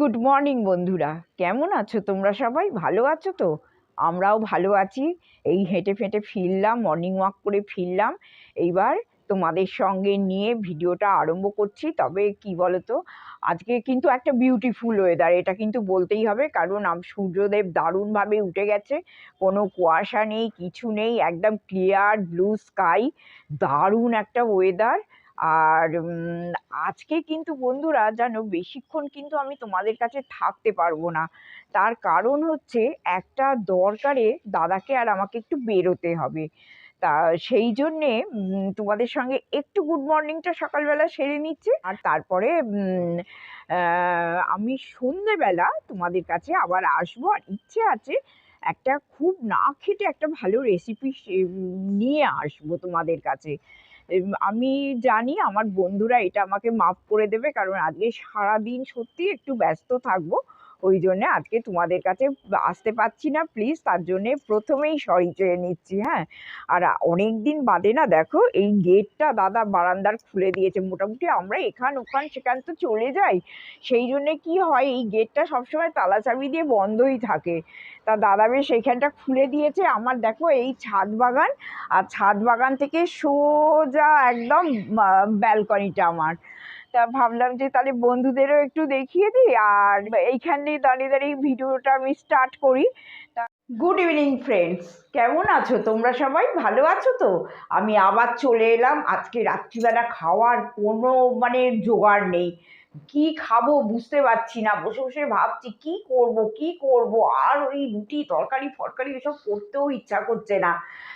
Good morning বন্ধুরা। কেমন আছো তোমরা সবাই? ভালো আছো তো? আমরাও ভালো আছি। এই হেঁটে ফেঁটে ফিরলাম মর্নিং ওয়াক করে ফিরলাম। এইবার তোমাদের সঙ্গে নিয়ে ভিডিওটা আরম্ভ করছি। তবে কি বলতো, আজকে কিন্তু একটা বিউটিফুল ওয়েদার এটা কিন্তু বলতেই হবে। কারণ সূর্যদেব দারুণভাবে উঠে গেছে। কোনো কুয়াশা নেই, কিছু নেই, একদম ক্লিয়ার ব্লু স্কাই দারুণ একটা ওয়েদার আর আজকে কিন্তু বন্ধুরা জানো বেশিক্ষণ কিন্তু আমি তোমাদের কাছে থাকতে পারব না। তার কারণ হচ্ছে একটা দরকারে দাদাকে আর আমাকে একটু বেরোতে হবে। তা সেই জন্যে তোমাদের সঙ্গে একটু গুড মর্নিংটা সকালবেলা সেরে নিচ্ছে। আর তারপরে আমি সন্ধেবেলা তোমাদের কাছে আবার আসব। আর ইচ্ছে আছে একটা খুব না খেতে একটা ভালো রেসিপি নিয়ে আসব তোমাদের কাছে। আমি জানি আমার বন্ধুরা এটা আমাকে মাফ করে দেবে, কারণ আজকে সারাদিন সত্যি একটু ব্যস্ত থাকব। ওই জন্যে আজকে তোমাদের কাছে আসতে পারছি না প্লিজ তার জন্যে প্রথমেই সরি চেয়ে নিচ্ছি হ্যাঁ? আর অনেক দিন বাদে না দেখো, এই গেটটা দাদা বারান্দার খুলে দিয়েছে। মোটামুটি আমরা এখান ওখান সেখান তো চলে যাই। সেই জন্যে কি হয়, এই গেটটা সবসময় তালা চাবি দিয়ে বন্ধই থাকে। তা দাদা বেশ এইখানটা খুলে দিয়েছে। আমার দেখো এই ছাদ বাগান, আর ছাদ বাগান থেকে সোজা একদম ব্যালকনিটা আমার। তা ভাবলাম যে তাহলে বন্ধুদেরও একটু দেখিয়ে দিই, আর এইখানে দাঁড়িয়ে দাঁড়িয়ে ভিডিওটা আমি স্টার্ট করি। গুড ইভিনিং ফ্রেন্ডস কেমন আছো? তোমরা সবাই ভালো আছো তো? আমি আবার চলে এলাম। আজকে রাত্রিবেলা খাওয়ার কোনো মানে জোগাড় নেই। কি খাব বুঝতে পারছি না। বসে বসে ভাবছি, কি করব কি করব? আর ওই রুটি, তরকারি, ফরকারি এসব করতেও ইচ্ছা করছে না।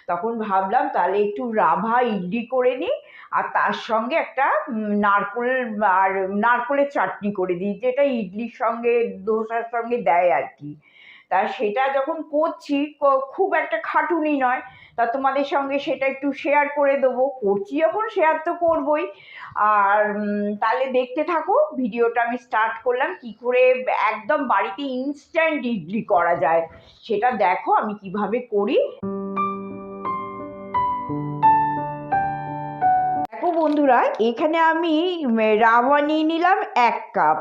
তখন ভাবলাম, তাহলে একটু রাভা ইডলি করে নিই, আর তার সঙ্গে একটা নারকোল আর নারকোলের চাটনি করে দিই, যেটা ইডলির সঙ্গে, দোসার সঙ্গে দেয় আর কি। তা সেটা যখন করছি খুব একটা খাটুনি নয়। তা তোমাদের সঙ্গে সেটা একটু শেয়ার করে দেবো। করছি যখন শেয়ার তো করবই। আর তাহলে দেখতে থাকো, ভিডিওটা আমি স্টার্ট করলাম। কি করে একদম বাড়িতে ইনস্ট্যান্ট ইডলি করা যায়, সেটা দেখো আমি কীভাবে করি। বন্ধুরা, এখানে আমি রাওয়া নিয়ে নিলাম এক কাপ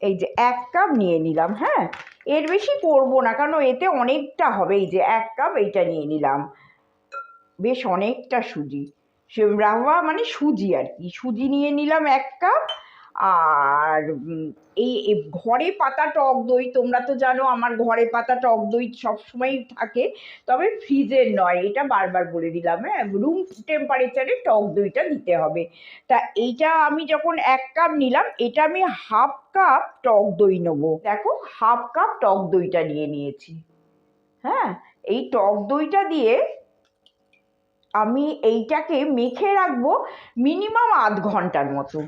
এই যে এক কাপ নিয়ে নিলাম হ্যাঁ? এর বেশি করব না, কারণ এতে অনেকটা হবে। এই যে এক কাপ এইটা নিয়ে নিলাম। বেশ অনেকটা সুজি। সে রাওয়া মানে সুজি আর কি। সুজি নিয়ে নিলাম এক কাপ। আর এই ঘরে পাতা টক দই তোমরা তো জানো আমার ঘরে পাতা টক দই সবসময়ই থাকে। তবে ফ্রিজের নয়, এটা বারবার বলে দিলাম হ্যাঁ? রুম টেম্পারেচারে টক দইটা দিতে হবে। তা এইটা আমি যখন এক কাপ নিলাম, এটা আমি হাফ কাপ টক দই নেব। দেখো হাফ কাপ টক দইটা নিয়ে নিয়েছি। হ্যাঁ? এই টক দইটা দিয়ে আমি এইটাকে মেখে রাখব মিনিমাম আধ ঘণ্টার মতো।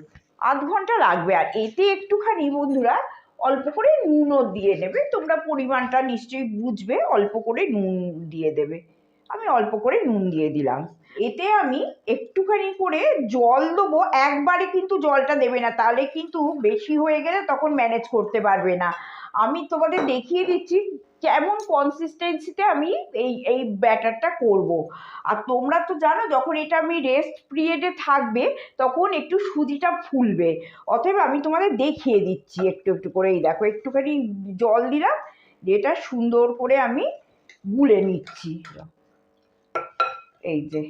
আধ ঘণ্টা লাগবে। আর এতে একটুখানি বন্ধুরা অল্প করে নুনও দিয়ে নেবে তোমরা পরিমাণটা নিশ্চয়ই বুঝবে, অল্প করে নুন দিয়ে দেবে। আমি অল্প করে নুন দিয়ে দিলাম। এতে আমি একটুখানি করে জল দেবো, একবারে কিন্তু জলটা দেবে না, তাহলে কিন্তু বেশি হয়ে গেলে তখন ম্যানেজ করতে পারবে না। আমি তোমাদের দেখিয়ে দিচ্ছি কেমন কনসিস্টেন্সিতে আমি এই এই ব্যাটারটা করব। আর তোমরা তো জানো, যখন এটা আমি রেস্ট পিরিয়ডে থাকবে, তখন একটু সুজিটা ফুলবে। অতএব আমি তোমাদের দেখিয়ে দিচ্ছি একটু একটু করে। এই দেখো, একটুখানি জল দিলাম এটা সুন্দর করে আমি গুলে নিচ্ছি। এই যে,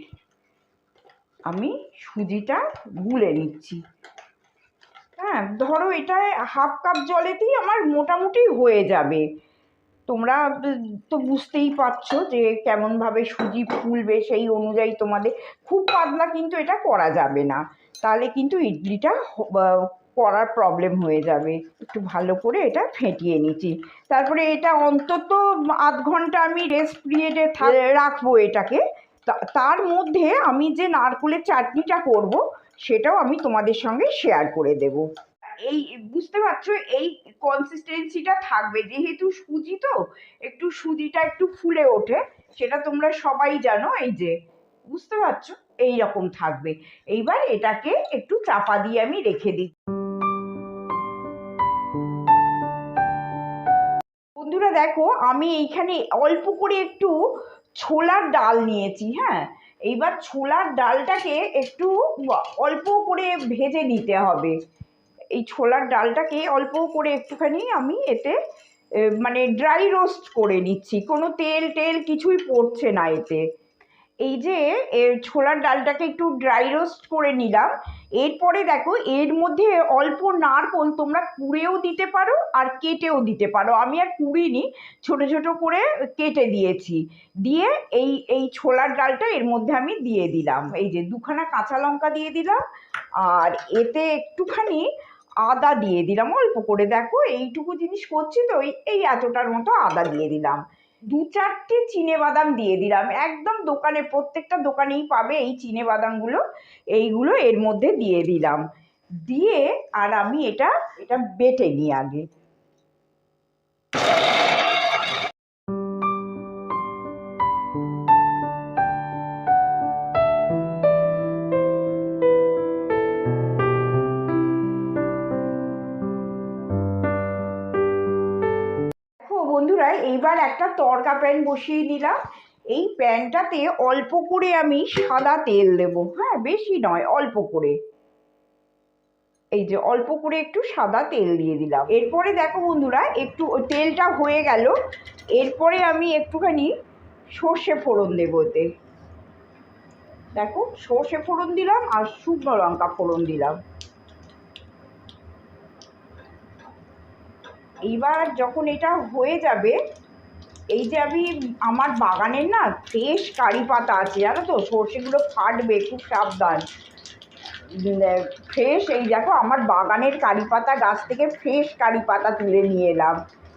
আমি সুজিটা গুলে নিচ্ছি। হ্যাঁ ধরো এটা হাফ কাপ জলেতেই আমার মোটামুটি হয়ে যাবে। তোমরা তো বুঝতেই পারছ যে কেমনভাবে সুজি ফুলবে সেই অনুযায়ী তোমাদের, খুব পাতলা কিন্তু এটা করা যাবে না। তাহলে কিন্তু ইডলিটা করার প্রবলেম হয়ে যাবে। একটু ভালো করে এটা ফেটিয়ে নিচ্ছি। তারপরে এটা অন্তত আধ ঘণ্টা আমি রেস্ট পিরিয়ডে রাখব এটাকে। তার মধ্যে আমি যে নারকোলের চাটনিটা করব, সেটাও আমি তোমাদের সঙ্গে শেয়ার করে দেব। এই, বুঝতে পারছ? এই কনসিস্টেন্সিটা থাকবে। যেহেতু সুজি তো, একটু সুজিটা একটু ফুলে ওঠে, সেটা তোমরা সবাই জানো, এই যে, বুঝতে পারছ? এই রকম থাকবে। এইবার এটাকে একটু চাপা দিয়ে আমি রেখে দিই বন্ধুরা দেখো, আমি এইখানে অল্প করে একটু ছোলার ডাল নিয়েছি হ্যাঁ? এইবার ছোলার ডালটাকে একটু অল্প করে ভেজে নিতে হবে। এই ছোলার ডালটাকে অল্প করে একটুখানি আমি এতে মানে ড্রাই রোস্ট করে নিচ্ছি। কোনো তেল টেল কিছুই পড়ছে না এতে। এই যে ছোলার ডালটাকে একটু ড্রাই রোস্ট করে নিলাম। এরপরে দেখো, এর মধ্যে অল্প নারকোল তোমরা কুড়েও দিতে পারো আর কেটেও দিতে পারো। আমি আর কুড়িনি, ছোট ছোট করে কেটে দিয়েছি। দিয়ে এই এই ছোলার ডালটা এর মধ্যে আমি দিয়ে দিলাম। এই যে, দুখানা কাঁচা লঙ্কা দিয়ে দিলাম আর এতে একটুখানি আদা দিয়ে দিলাম। অল্প করে দেখো, এইটুকু জিনিস করছি তো এই এতটার মতো আদা দিয়ে দিলাম। দু চারটে চিনে বাদাম দিয়ে দিলাম। একদম দোকানে, প্রত্যেকটা দোকানেই পাবে এই চিনে বাদামগুলো এইগুলো এর মধ্যে দিয়ে দিলাম। দিয়ে আর আমি এটা এটা বেটে নিই আগে। একটা তরকা প্যান বসিয়ে নিলাম। এই প্যানটাতে অল্প করে আমি সাদা তেল দেব। হ্যাঁ বেশি নয়, অল্প করে। এই যে অল্প করে একটু সাদা তেল দিয়ে দিলাম। এরপরে দেখো বন্ধুরা, একটু তেলটা হয়ে গেল। এরপরে আমি একটুখানি সর্ষে ফোড়ন দেবো এতে। দেখো, সর্ষে ফোড়ন দিলাম আর শুকনো লঙ্কা ফোড়ন দিলাম। এইবার যখন এটা হয়ে যাবে এই যে আমি, আমার বাগানের না ফ্রেশ কারি পাতা আছে, জানো তো? সর্ষেগুলো ফাটবে, খুব সাবধান। ফ্রেশ এই দেখো, আমার বাগানের কারি পাতা, গাছ থেকে ফ্রেশ কারি পাতা তুলে নিয়ে এলাম।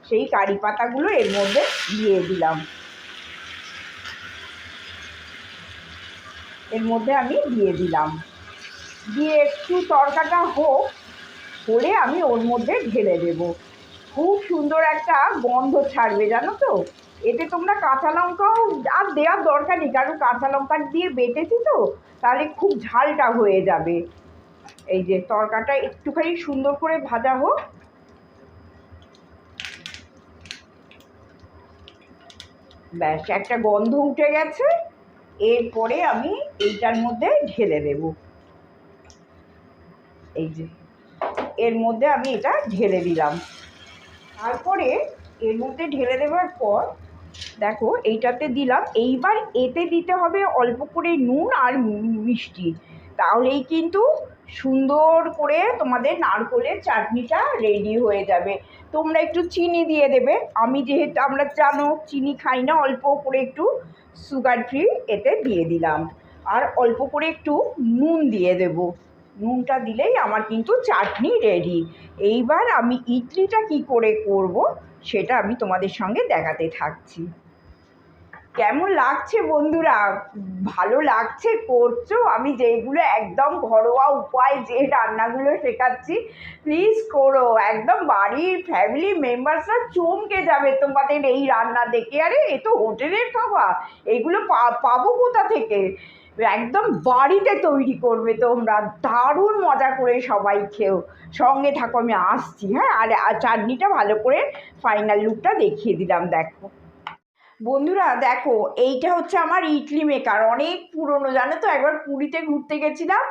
সেই কারি পাতাগুলো এর মধ্যে দিয়ে দিলাম। এর মধ্যে আমি দিয়ে দিলাম। দিয়ে একটু তরকাটা হোক, করে আমি ওর মধ্যে ঢেলে দেবো। খুব সুন্দর একটা গন্ধ ছাড়বে, জানো তো? এতে তোমরা কাঁচা লঙ্কাও আর দেওয়ার দরকার নেই, কারণ কাঁচা লঙ্কা দিয়ে বেটেছি তো, তাহলে খুব ঝালটা হয়ে যাবে। এই যে তরকাটা একটুখানি সুন্দর করে ভাজা হোক। ব্যাস, একটা গন্ধ উঠে গেছে। এরপরে আমি এইটার মধ্যে ঢেলে দেব। এই যে, এর মধ্যে আমি এটা ঢেলে দিলাম। তারপরে এর মধ্যে ঢেলে দেওয়ার পর, দেখো এইটাতে দিলাম, এইবার এতে দিতে হবে অল্প করে নুন আর মিষ্টি। তাহলেই কিন্তু সুন্দর করে তোমাদের নারকোলের চাটনিটা রেডি হয়ে যাবে। তোমরা একটু চিনি দিয়ে দেবে। আমি যেহেতু, আমরা জানো চিনি খাই না, অল্প করে একটু সুগার ফ্রি এতে দিয়ে দিলাম। আর অল্প করে একটু নুন দিয়ে দেবো। নুনটা দিলেই আমার কিন্তু চাটনি রেডি এইবার আমি ইডলিটা কি করে করব, সেটা আমি তোমাদের সঙ্গে দেখাতে থাকছি। কেমন লাগছে বন্ধুরা? ভালো লাগছে, করছ? আমি যেগুলো একদম ঘরোয়া উপায় যে রান্নাগুলো শেখাচ্ছি প্লিজ করো। একদম বাড়ির ফ্যামিলি মেম্বার্সরা চমকে যাবে তোমাদের এই রান্না দেখে। আরে, এ তো হোটেলের খাবার। এগুলো পাবো কোথা থেকে? একদম বাড়িতে তৈরি করবে তোমরা। দারুণ মজা করে সবাই খেও। সঙ্গে থাকো, আমি আসছি হ্যাঁ? আর চাটনিটা ভালো করে ফাইনাল লুকটা দেখিয়ে দিলাম, দেখো। বন্ধুরা, দেখো, এইটা হচ্ছে আমার ইডলি মেকার অনেক পুরনো, জানো তো? একবার পুরীতে ঘুরতে গেছিলাম,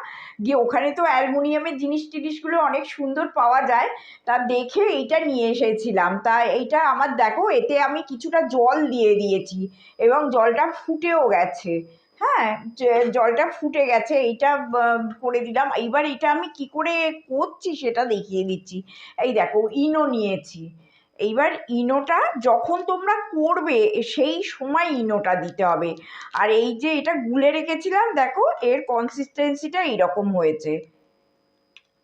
গিয়ে ওখানে তো অ্যালুমিনিয়ামের জিনিস টিনিসগুলো অনেক সুন্দর পাওয়া যায়, তা দেখে এইটা নিয়ে এসেছিলাম। তা এইটা আমার, দেখো, এতে আমি কিছুটা জল দিয়ে দিয়েছি, এবং জলটা ফুটেও গেছে। হ্যাঁ জলটা ফুটে গেছে, এইটা করে দিলাম। এইবার এটা আমি কি করে করছি সেটা দেখিয়ে দিচ্ছি। এই দেখো, ইনো নিয়েছি। এইবার ইনোটা যখন তোমরা করবে, সেই সময় ইনোটা দিতে হবে। আর এই যে এটা গুলে রেখেছিলাম, দেখো, এর কনসিস্টেন্সিটা এইরকম হয়েছে।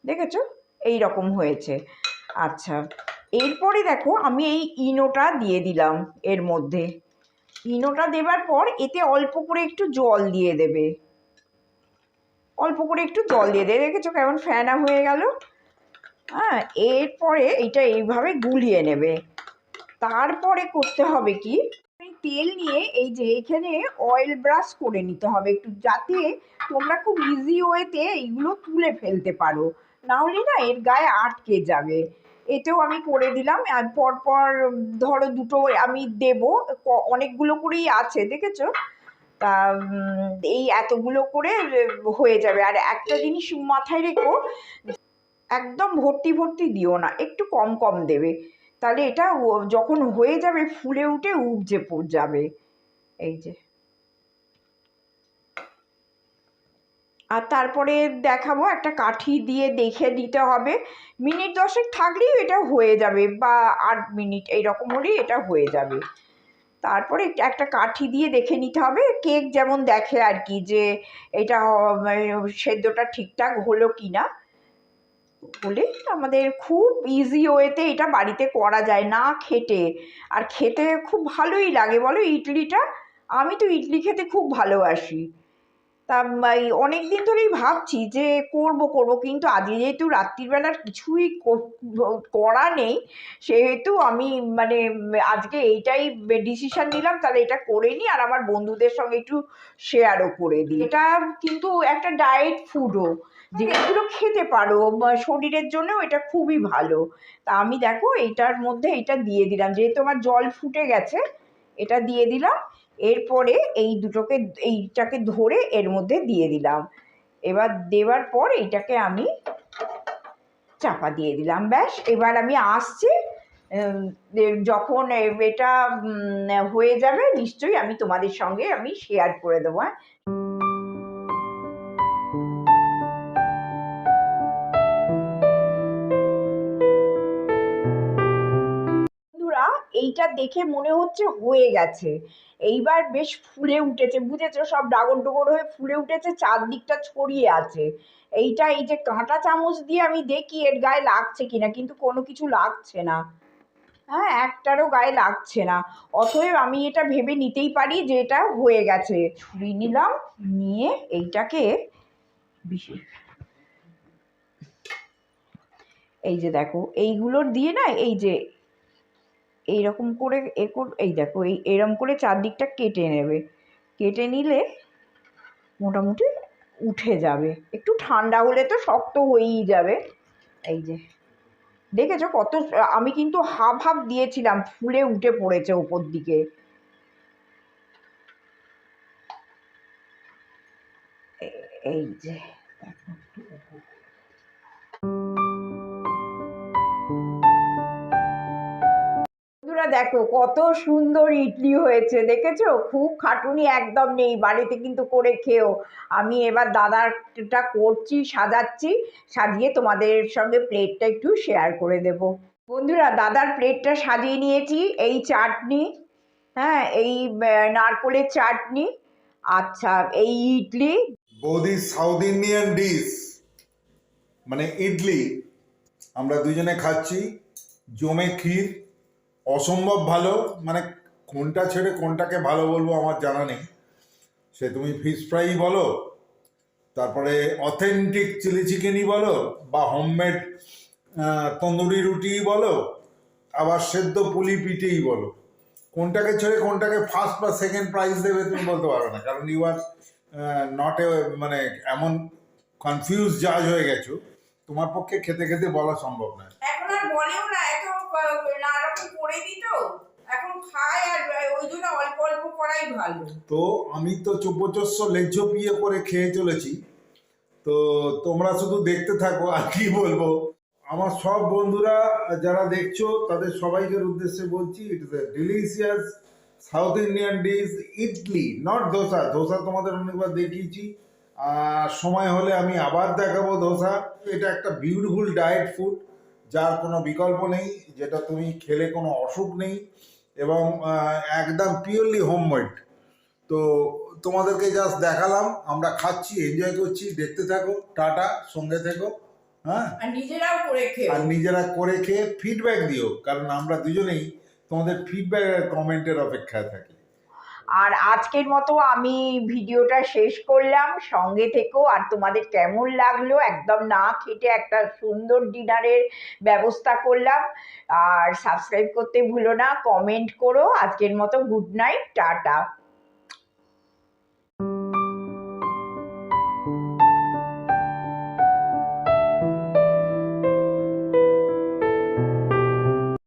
দেখেছ? এই রকম হয়েছে। আচ্ছা এরপরে দেখো, আমি এই ইনোটা দিয়ে দিলাম এর মধ্যে। ইনোটা দেবার পর এতে অল্প করে একটু জল দিয়ে দেবে। অল্প করে একটু জল দিয়ে দেবে। দেখেছ কেমন ফ্যানা হয়ে গেল? হ্যাঁ এরপরে এটা এইভাবে গুলিয়ে নেবে। তারপরে করতে হবে কি? তেল নিয়ে এই যে এখানে অয়েল ব্রাশ করে নিতে হবে একটু, যাতে তোমরা খুব ইজি ওয়েতে এইগুলো তুলে ফেলতে পারো। নাহলে না এর গায়ে আটকে যাবে। এটাও আমি করে দিলাম। আর পরপর ধরো দুটো আমি দেব। অনেকগুলো করেই আছে, দেখেছ? তা এই এতগুলো করে হয়ে যাবে। আর একটা জিনিস মাথায় রেখো একদম ভর্তি ভর্তি দিও না, একটু কম কম দেবে। তাহলে এটা যখন হয়ে যাবে, ফুলে উঠে উপজে পড় যাবে। এই যে। আর তারপরে দেখাবো, একটা কাঠি দিয়ে দেখে দিতে হবে। মিনিট দশেক থাকলেই এটা হয়ে যাবে, বা আট মিনিট এইরকম হলেই এটা হয়ে যাবে। তারপরে একটা কাঠি দিয়ে দেখে নিতে হবে, কেক যেমন দেখে আর কি, যে এটা মানে সেদ্ধটা ঠিকঠাক হলো কি না হলে আমাদের খুব ইজি ওয়েতে এটা বাড়িতে করা যায়, না খেটে। আর খেতে খুব ভালোই লাগে, বলো ইডলিটা? আমি তো ইডলি খেতে খুব ভালোবাসি। তা অনেক দিন ধরেই ভাবছি যে করব করব, কিন্তু আজকে যেহেতু রাত্রিবেলার কিছুই করা নেই, সেহেতু আমি মানে আজকে এইটাই ডিসিশান নিলাম, তাহলে এটা করে নিই আর আমার বন্ধুদের সঙ্গে একটু শেয়ারও করে দিই। এটা কিন্তু একটা ডায়েট ফুডও যেগুলো খেতে পারো শরীরের জন্য এটা খুবই ভালো। তা আমি দেখো এইটার মধ্যে এটা দিয়ে দিলাম। যেহেতু আমার জল ফুটে গেছে এটা দিয়ে দিলাম। এরপরে এই দুটোকে এইটাকে ধরে এর মধ্যে দিয়ে দিলাম। এবার দেওয়ার পর এইটাকে আমি চাপা দিয়ে দিলাম। ব্যাস এবার আমি আসছি। যখন এটা হয়ে যাবে নিশ্চয়ই আমি তোমাদের সঙ্গে আমি শেয়ার করে দেবো হ্যাঁ? এইটা দেখে মনে হচ্ছে হয়ে গেছে। এইবার বেশ ফুলে উঠেছে, বুঝেছ? সব ডাগর ডোগর হয়ে ফুলে উঠেছে, চারদিকটা ছড়িয়ে আছে। এইটা এই যে কাঁটা চামচ দিয়ে আমি দেখি এর গায়ে লাগছে কিনা, কিন্তু কোনো কিছু লাগছে না। হ্যাঁ একটারও গায়ে লাগছে না। অতএব আমি এটা ভেবে নিতেই পারি যে এটা হয়ে গেছে। ছুরি নিলাম, নিয়ে এইটাকে এই যে দেখো, এইগুলোর দিয়ে না, এই যে এইরকম করে এ এই দেখো, এই এরম করে চারদিকটা কেটে নেবে। কেটে নিলে মোটামুটি উঠে যাবে। একটু ঠান্ডা হলে তো শক্ত হয়েই যাবে। এই যে, দেখেছ কত আমি কিন্তু হাফ হাফ দিয়েছিলাম, ফুলে উঠে পড়েছে ওপর দিকে। এই যে। দেখো, কত সুন্দর ইডলি হয়েছে, দেখেছ? খুব খাটুনি একদম নেই, বাড়িতে কিন্তু করে খেও। আমি এবার দাদারটা করছি, সাজাচ্ছি, সাজিয়ে তোমাদের সঙ্গে প্লেটটা একটু শেয়ার করে দেব। বন্ধুরা, দাদার প্লেটটা সাজিয়ে নিয়েছি, এই চাটনি হ্যাঁ এই নারকোলের চাটনি আচ্ছা এই ইডলি। বৌদি সাউথ ইন্ডিয়ান ডিশ মানে ইডলি। আমরা দুজনে খাচ্ছি, জমে ক্ষীর অসম্ভব ভালো মানে কোনটা ছেড়ে কোনটাকে ভালো বলব আমার জানা নেই। সে তুমি ফিশ ফ্রাই বলো, তারপরে অথেন্টিক চিলি চিকেনই বলো, বা হোমমেড তন্দুরি রুটিই বলো, আবার সেদ্ধ পুলি পিঠেই বলো। কোনটাকে ছেড়ে কোনটাকে ফার্স্ট বা সেকেন্ড প্রাইজ দেবে তুমি বলতে পারো না, কারণ ইউ আর নট এ মানে এমন কনফিউজ জাজ হয়ে গেছো। তোমার পক্ষে খেতে খেতে বলা সম্ভব নয় এখন আর বলেও না, এত নানা রকম করে দিত এখন খায় আর ওই জন্য অল্প অল্প করাই ভালো। তো আমি তো চব্বচস্য লেজ্জ পিয়ে করে খেয়ে চলেছি। তো তোমরা শুধু দেখতে থাকো আর কি বলব। আমার সব বন্ধুরা যারা দেখছ, তাদের সবাইকের উদ্দেশ্যে বলছি it is delicious South Indian dish idli not dosa. Dosa তোমাদের অনেকবার দেখিয়েছি। আর সময় হলে আমি আবার দেখাবো ধোসা। এটা একটা বিউটিফুল ডায়েট ফুড যার কোনো বিকল্প নেই যেটা তুমি খেলে কোনো অসুখ নেই এবং একদম পিওরলি হোমমেড তো তোমাদেরকে জাস্ট দেখালাম আমরা খাচ্ছি এনজয় করছি দেখতে থাকো টাটা সঙ্গে থেকো হ্যাঁ? আর নিজেরাও করে খেয়ে। আর নিজেরা করে খেয়ে ফিডব্যাক দিও কারণ আমরা দুজনেই তোমাদের ফিডব্যাক আর কমেন্টের অপেক্ষায় থাকি। আর আজকের মতো আমি ভিডিওটা শেষ করলাম। সঙ্গে থেকেও আর তোমাদের কেমন লাগল? একদম না খেটে একটা সুন্দর ডিনারের ব্যবস্থা করলাম। আর সাবস্ক্রাইব করতে ভুলো না, কমেন্ট করো। আজকের মতো গুড নাইট, টাটা।